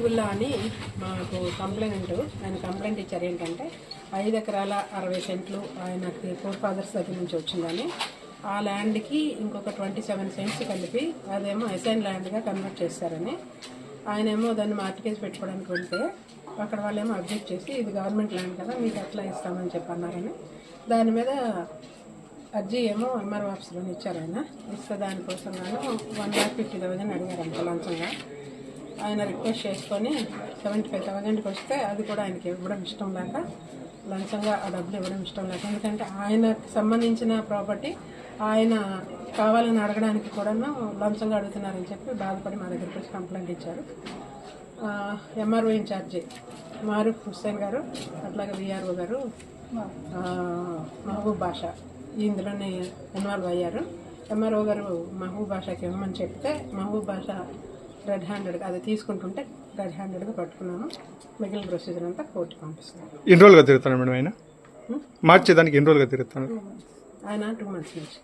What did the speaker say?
స్కూల్లో అని మాకు కంప్లైంట్ ఆయన కంప్లైంట్ ఇచ్చారు ఏంటంటే ఐదు ఎకరాల అరవై సెంట్లు ఆయనకి ఫోర్ ఫాదర్స్ దగ్గర నుంచి వచ్చిందని ఆ ల్యాండ్కి ఇంకొక ట్వంటీ సెవెన్ సెంట్స్ కలిపి అదేమో అసైన్ ల్యాండ్గా కన్వర్ట్ చేస్తారని ఆయనేమో దాన్ని మార్టికేజ్ పెట్టుకోవడానికి వెళ్తే అక్కడ వాళ్ళేమో అబ్జెక్ట్ చేసి ఇది గవర్నమెంట్ ల్యాండ్ కదా మీకు అట్లా ఇస్తామని చెప్పి అన్నారని దాని మీద అర్జీ ఏమో ఎంఆర్ ఆఫీస్లో ఇచ్చారు ఆయన. ఇస్తే దానికోసం గాను వన్ ల్యాక్ ఫిఫ్టీ థౌజండ్ అడిగారు అంత లంచంగా. ఆయన రిక్వెస్ట్ చేసుకొని సెవెంటీ ఫైవ్ థౌజండ్కి వస్తే అది కూడా ఆయనకి ఇవ్వడం ఇష్టం లేక లంచంగా ఆ డబ్బులు ఇవ్వడం ఇష్టం లేక. ఎందుకంటే ఆయనకు సంబంధించిన ప్రాపర్టీ ఆయన కావాలని అడగడానికి కూడాను లంచంగా అడుగుతున్నారని చెప్పి బాధపడి మా దగ్గరికి వచ్చి కంప్లైంట్ ఇచ్చారు. ఎంఆర్ఓ ఇన్ఛార్జి మారూఫ్ హుస్సేన్ గారు అట్లాగే విఆర్ఓ గారు మహబూబ్ భాష ఇందులోనే ఇన్వాల్వ్ అయ్యారు. ఎంఆర్ఓ గారు మహబూబ్ భాషకి ఇవ్వమని చెప్తే మహబూబ్ భాష రెడ్ హ్యాండెడ్గా అది తీసుకుంటుంటే రెడ్ హ్యాండెడ్గా పట్టుకున్నాము మిగిలిన ప్రొసీజర్ అంతా కోర్టుకి పంపిస్తున్నాం ఎన్ని రోజులుగా తిరుగుతాను మేడం ఆయన? మార్చేదానికి ఎన్ని రోజులుగా తిరుగుతాను ఆయన టూ మంత్స్ నుంచి.